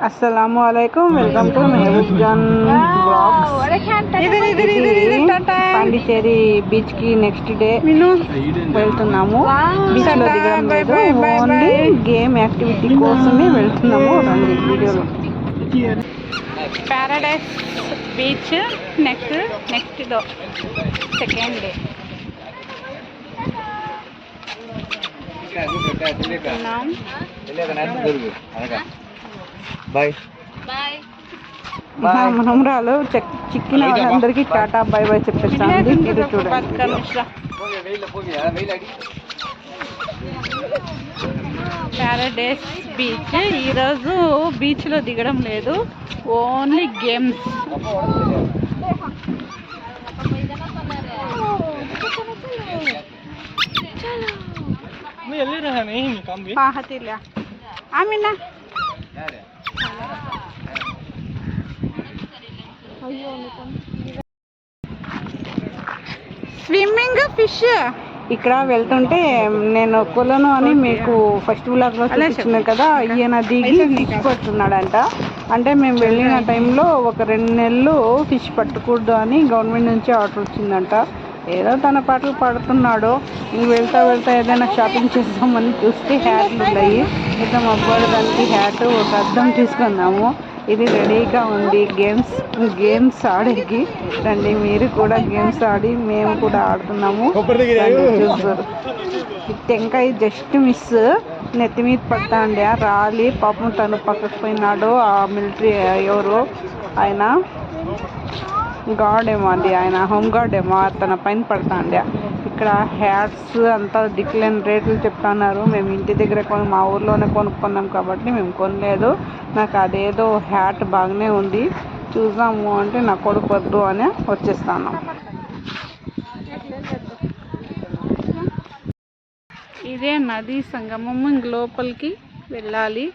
అస్సలం welcome to Mehboob Jaan blogs Pondicherry బీచ్కి next day వెళ్తున్నాము బీచ్లో దిగడం లేదు ఓన్లీ గేమ్ యాక్టివిటీ కోసమే వెళ్తున్నాము రండి వీడియోలో. ప్యారడైస్ బీచ్ నెక్స్ట్ నెక్స్ట్ దో సెకండ్ డే బాయ్ మనమరాలు చెక్ చిక్కిన వాళ్ళందరికీ టాటా బై బై చెప్పేస్తాను ఇది చూడండి. ప్యారడైస్ బీచ్ ఈరోజు బీచ్లో దిగడం లేదు. Only games swimming fish. ఇక్కడ వెళ్తుంటే నేను కొలను అని మీకు ఫస్ట్ బ్లాగ్లో చూపించిన కదా ఈయన దిగి ఫిష్ పడుతున్నాడంట అంటే మేము వెళ్ళిన టైంలో ఒక రెండు నెలలు ఫిష్ పట్టకూడదు అని గవర్నమెంట్ నుంచి ఆర్డర్ వచ్చిందంట. ఏదో తన పాటలు పడుతున్నాడు ఇంక వెళ్తా వెళ్తా ఏదైనా షాపింగ్ చేద్దామని చూస్తే హ్యాట్లు ఉన్నాయి. అబ్బాయి దానికి హ్యాట్ ఒక అద్దం తీసుకున్నాము ఇది రెడీగా ఉంది. గేమ్స్ గేమ్స్ ఆడేకి. రండి మీరు కూడా గేమ్స్ ఆడి మేము కూడా ఆడుతున్నాము. చూస్తారు. టెంకాయ జస్ట్ మిస్ నెత్తి మీద పడతా ఉండే రాలి పాపం తను పక్కకు పోయినాడు ఆ మిలిటరీ ఎవరు ఆయన గాడ్ ఏమో అది ఆయన హోమ్ గార్డ్ ఏమో తన పైన పడతా ఇక్కడ హ్యాట్స్ అంతా దిక్కులేని రేట్లు చెప్తున్నారు. మేము ఇంటి దగ్గర కొని మా ఊర్లోనే కొనుక్కున్నాం కాబట్టి మేము కొనలేదు. నాకు అదేదో హ్యాట్ బాగానే ఉంది. చూసాము అంటే నా కొడుకు వద్దు అని వచ్చేస్తాను. ఇదే నది సంగమం. ఇంక లోపలికి వెళ్ళాలి.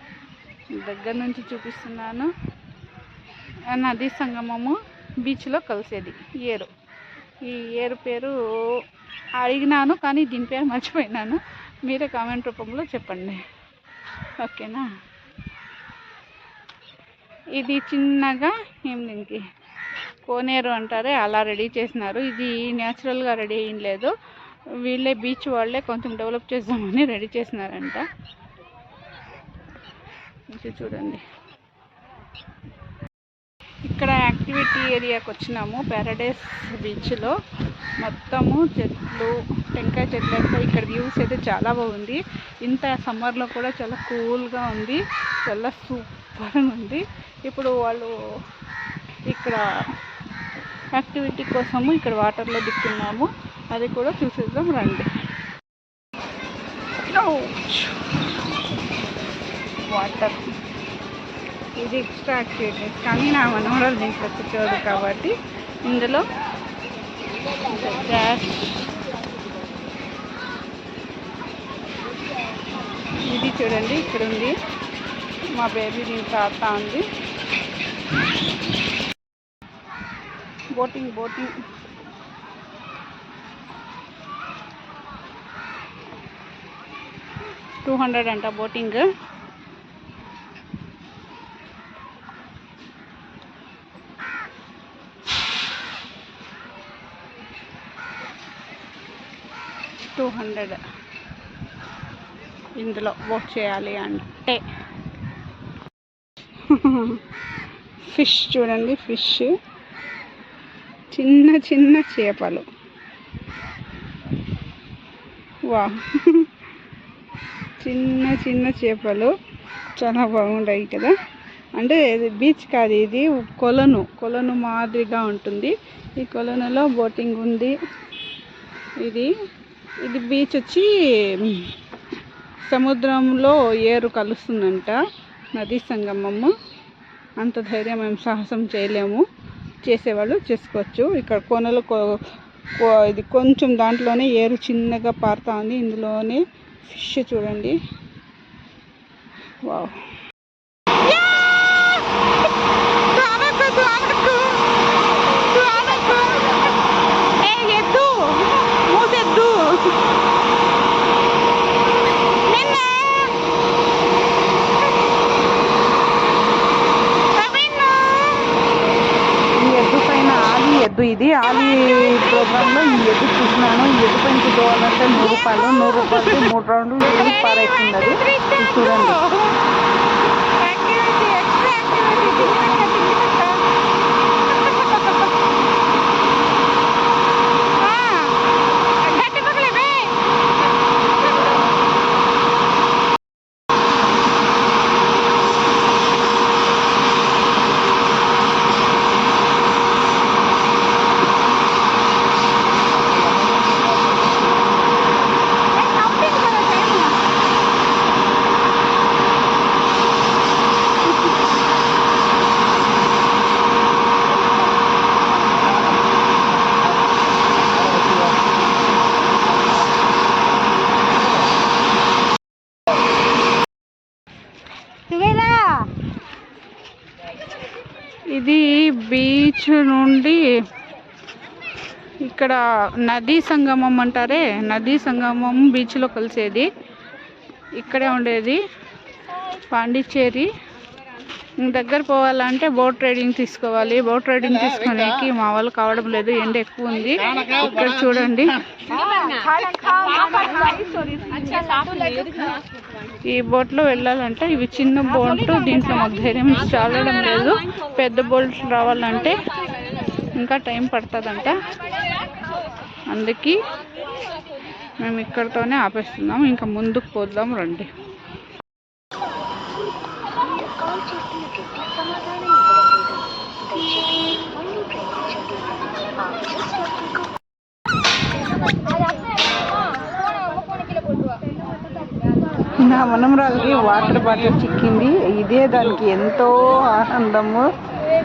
దగ్గర నుంచి చూపిస్తున్నాను. ఆ నది సంగమము బీచ్లో కలిసేది. ఏరు. ఈ ఏరు పేరు అడిగినాను కానీ దీని పేరు మర్చిపోయినాను. మీరే కామెంట్ రూపంలో చెప్పండి. ఓకేనా? ఇది చిన్నగా ఏం దీనికి? కోనేరు అంటారే అలా రెడీ చేసినారు. ఇది న్యాచురల్గా రెడీ అయ్యింది లేదు. వీళ్ళే బీచ్ వాళ్ళే కొంచెం డెవలప్ చేద్దామని రెడీ చేసినారంట. చూడండి. ఇక్కడ యాక్టివిటీ ఏరియాకి వచ్చినాము పారాడైస్ బీచ్లో మొత్తము చెట్లు టెంకాయ చెట్లు అంతా ఇక్కడ వ్యూస్ అయితే చాలా బాగుంది. ఇంత సమ్మర్లో కూడా చాలా కూల్గా ఉంది చాలా సూపర్గా ఉంది. ఇప్పుడు వాళ్ళు ఇక్కడ యాక్టివిటీ కోసము ఇక్కడ వాటర్లో దిక్కున్నాము. అది కూడా చూసేద్దాం రండి. వాటర్ ఇది ఎక్స్ట్రా యాక్టివిటీస్ కానీ నా మనవరాలు దీంట్లో కూర్చోదు కాబట్టి ఇందులో గ్యాస్ ఇది చూడండి ఇక్కడ ఉంది మా బేబీ దీంట్లో ఆడుతూ ఉంది బోటింగ్ బోటింగ్ టూ హండ్రెడ్ అంట బోటింగ్ టూ హండ్రెడ్ ఇందులో బుక్ చేయాలి అంటే. ఫిష్ చూడండి ఫిష్ చిన్న చిన్న చేపలు. వా చిన్న చిన్న చేపలు. చాలా బాగుంటాయి కదా. అంటే ఇది బీచ్ కాదు ఇది కొలను. కొలను మాదిరిగా ఉంటుంది. ఈ కొలనులో బోటింగ్ ఉంది. ఇది ఇది బీచ్ వచ్చి సముద్రంలో ఏరు కలుస్తుందంట నదీ సంగమము. అంత ధైర్యం మేము సాహసం చేయలేము. చేసేవాళ్ళు చేసుకోవచ్చు. ఇక్కడ కొనలు ఇది కొంచెం దాంట్లోనే ఏరు చిన్నగా పారుతా ఉంది. ఇందులోనే ఫిష్ చూడండి. వావ్. ఎద్దు ఇది. ఆలి ప్రోగ్రాంలో ఈ ఎద్దు చూసినాను ఈ ఎద్దు పైన కూర్చోవాలంటే నూరు రూపాయలు నూరు రూపాయలు మూడు రౌండ్లు తిరిగి పారేస్తుంది అది? చూడండి యాక్టివిటీ ఎక్స్ట్రా యాక్టివిటీ గట్టి పగలేవే ఇది బీచ్ నుండి ఇక్కడ నదీ సంగమం అంటారే? నదీ సంగమం బీచ్లో కలిసేది. ఇక్కడే ఉండేది. పాండిచ్చేరి. దగ్గర పోవాలంటే బోట్ రైడింగ్ తీసుకోవాలి. బోట్ రైడింగ్ తీసుకోడానికి మా వాళ్ళు కావడం లేదు. ఎండ ఎక్కువ ఉంది. ఇక్కడ చూడండి. ఈ బోట్లో వెళ్ళాలంటే ఇవి చిన్న బోట్. దీంట్లో మాకు ధైర్యం చాలడం లేదు. పెద్ద బోట్ రావాలంటే ఇంకా టైం పడుతుందంట. అందుకే మేము ఇక్కడతోనే ఆపేస్తున్నాం. ఇంకా ముందుకు పోదాం రండి. నా మనమరాలకి వాటర్ బాటిల్ చిక్కింది. ఇదే దానికి ఎంతో ఆనందము.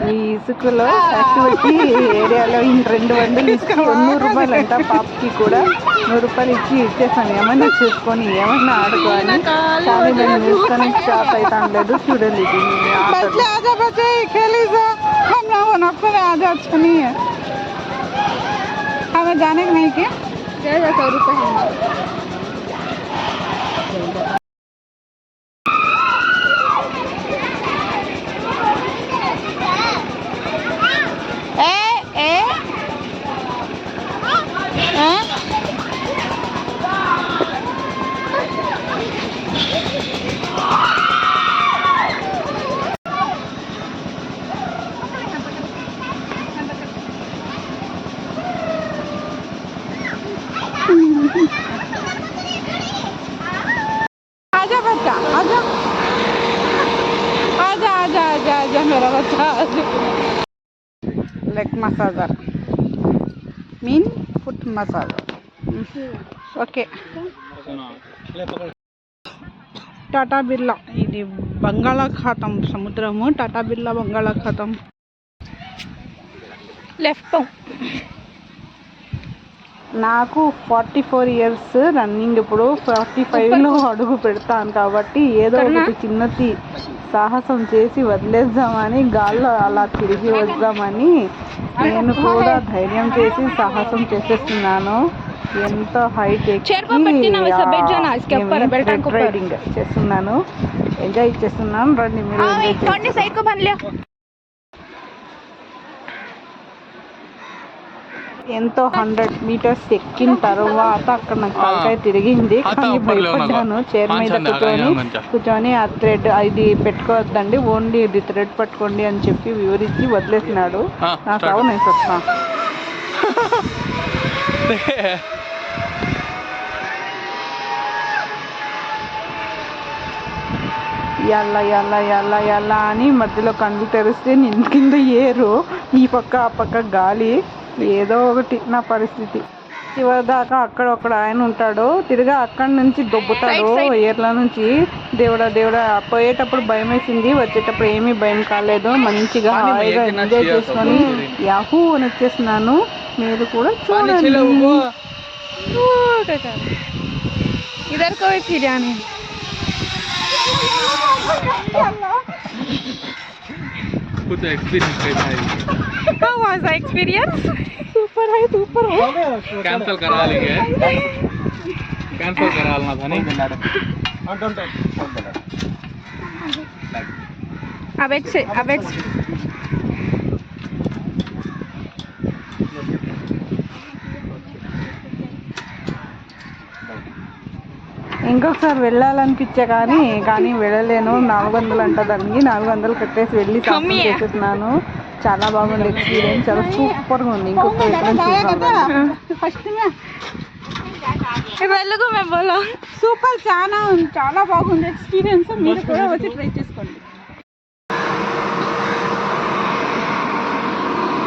ఈ ఇసుకలో యాక్టివిటీ ఏరియాలో ఈ రెండు వందలు ఇచ్చి నూరు రూపాయలు అంట పాపకి కూడా నూరు రూపాయలు ఇచ్చి ఇచ్చేసాను ఏమైనా చేసుకొని ఏమైనా ఆడుకోని కానీ నేను తీసుకొని స్టార్ట్ అవుతాను లేదు చూడండి ఇది ఈ ఆటలు. आजा बच्चे खेली से हम लोग आपको आजा अच्छा नहीं है हमें जाने का नहीं क्या सौ रुपये కాదు leg massager mean foot massager okay. Tata Birla. ఇది బంగాళాఖాతం సముద్రము. టాటా బిర్లా బంగాళాఖాతం. లెఫ్ట్ నాకు ఫార్టీ ఫోర్ ఇయర్స్ రన్నింగ్. ఇప్పుడు ఫార్టీ ఫైవ్లో అడుగు పెడతాను కాబట్టి ఏదో ఒకటి చిన్నది సాహసం చేసి వదిలేద్దామని గాల్లో అలా తిరిగి వద్దామని నేను కూడా ధైర్యం చేసి సాహసం చేసేస్తున్నాను. ఎంతో హైట్ ఎక్కి చేస్తున్నాను. ఎంజాయ్ చేస్తున్నాను. రండి మీరు ఎంతో హండ్రెడ్ మీటర్స్ ఎక్కిన తర్వాత అక్కడ నాకు తలకాయ తిరిగింది. కానీ భయపడ్డాను. చైర్ మీద కూర్చొని కూర్చొని ఆ థ్రెడ్ ఇది పెట్టుకోవద్దండి ఓన్లీ ఇది థ్రెడ్ పట్టుకోండి అని చెప్పి వివరించి వదిలేసినాడు. నాకు సావు నేను ఎల్ల ఎల్ల ఎల్ల ఎల్ల అని మధ్యలో కళ్ళు తెరిస్తే కింద ఏరు. ఈ పక్క ఆ పక్క గాలి. ఏదో ఒకటి నా పరిస్థితి చివరి దాకా అక్కడ ఒకడు ఆయన ఉంటాడు తిరిగా అక్కడి నుంచి దొబ్బుతాడు ఏర్ల నుంచి దేవుడా దేవుడా పోయేటప్పుడు భయం వేసింది వచ్చేటప్పుడు ఏమీ భయం కాలేదు మంచిగా హాయిగా ఎంజాయ్ చేసుకొని యాహూ అని వచ్చేసినాను మీరు కూడా చూడండి इधर को भी फिर जाने कुछ एक्सपीरियंस कैसा है how was the సూపర్ అవెక్స్ అవెక్స్ ఇంకొకసారి వెళ్ళాలనిపించే కానీ కానీ వెళ్ళలేను. నాలుగు వందలు అంట దానికి. నాలుగు వందలు కట్టేసి వెళ్ళి చేసేసినాను. చాలా బాగుంది ఎక్స్పీరియన్స్ చాలా సూపర్గా ఉంది. చూద్దాం. ఫస్ట్ వెళ్ళకు మేము బోలో సూపర్ చాలా ఉంది చాలా బాగుంది ఎక్స్పీరియన్స్ మీరు కూడా వచ్చి ట్రై చేసుకోండి.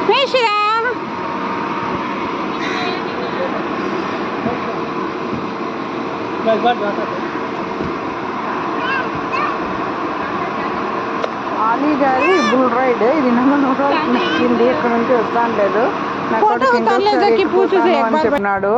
మేషిరా ఆలీ బుల్ రైడ్ ఇది నమ్మ నూరు నచ్చింది ఇక్కడ నుంచి వస్తాను లేదు. చెప్పినాడు.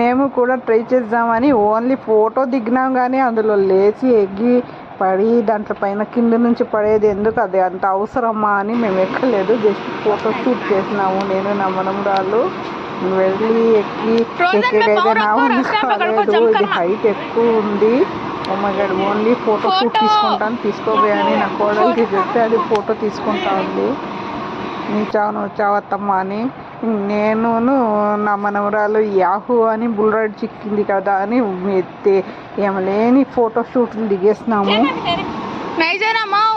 మేము కూడా ట్రై చేద్దామని ఓన్లీ ఫోటో దిగినాం కానీ అందులో లేచి ఎగ్గి పడి దాంట్లో పైన కింద నుంచి పడేది ఎందుకు? అది అంత అవసరమా అని మేము ఎక్కలేదు. జస్ట్ ఫోటో షూట్ చేసినాము. నేను నా మనమరాలు వెళ్ళి ఎక్కి ఎక్కేదైతే నా కాలేదు. ఇది హైట్ ఎక్కువ ఉంది. ఓమగడ్ ఓన్లీ ఫోటో షూట్ తీసుకుంటాను తీసుకోపోయాని నా కోడలికి చెప్తే అది ఫోటో తీసుకుంటా ఉంది నీ చావు నువ్వు చావత్తమ్మా అని నేను నా మనవరాలు యాహూ అని బుల్ రైడ్ చిక్కింది కదా అని ఎత్తే ఏం లేని ఫోటో షూట్లు దిగేసినాము नहीं जाना माओ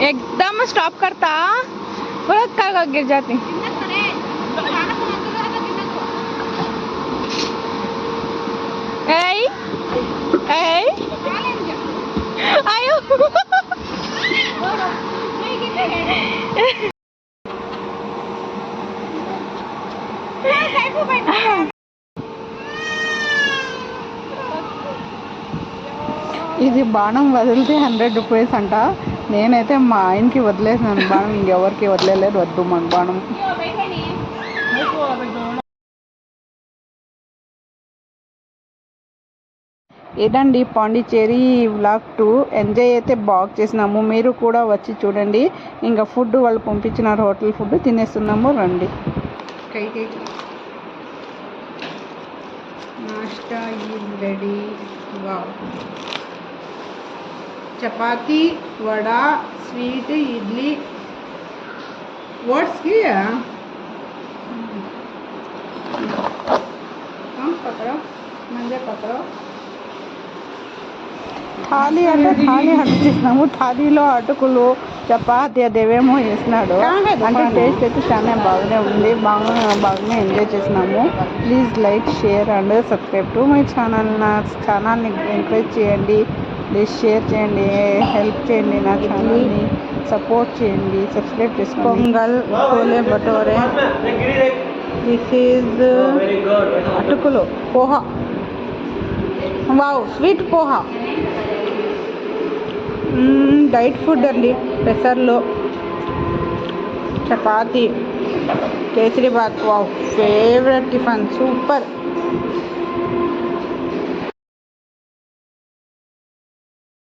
एकदम स्टॉप करता उलट कर कर गिर जाती Ey, ey, ayo. ఇది బాణం వదిలితే హండ్రెడ్ రూపీస్ అంట. నేనైతే మా ఆయనకి వదిలేసాను బాణం ఇంకెవరికి వదిలేదు వద్దు మన బాణం. ఇదండి పాండిచేరి వ్లాగ్ టూ. ఎంజాయ్ అయితే బాగా చేసినాము. మీరు కూడా వచ్చి చూడండి. ఇంకా ఫుడ్ వాళ్ళు పంపించినారు. హోటల్ ఫుడ్ తినేస్తున్నాము. రండి. Nashta is ready wow. Chapati vada sweet idli. Watts కియా పకడో మంజా పకడో థాలీ అంటే థాలీ హట్ చేసినాము థాలీలో అటుకులు చపాతి అదేవేమో వేసినాడు అంటే టేస్ట్ అయితే చాలా బాగానే ఉంది. బాగా బాగానే ఎంజాయ్ చేసినాము. Please like share and subscribe to my channel నా ఛానల్ని ఎంకరేజ్ చేయండి. ప్లీజ్ షేర్ చేయండి. హెల్ప్ చేయండి నా ఛానల్ని సపోర్ట్ చేయండి. సబ్స్క్రైబ్ చేసుకోండి. Pongal chole bhature this is atukulu poha. Wow sweet poha. Diet food అండి. పెసర్లు chapati kesari bath wow favourite tiffin. Super.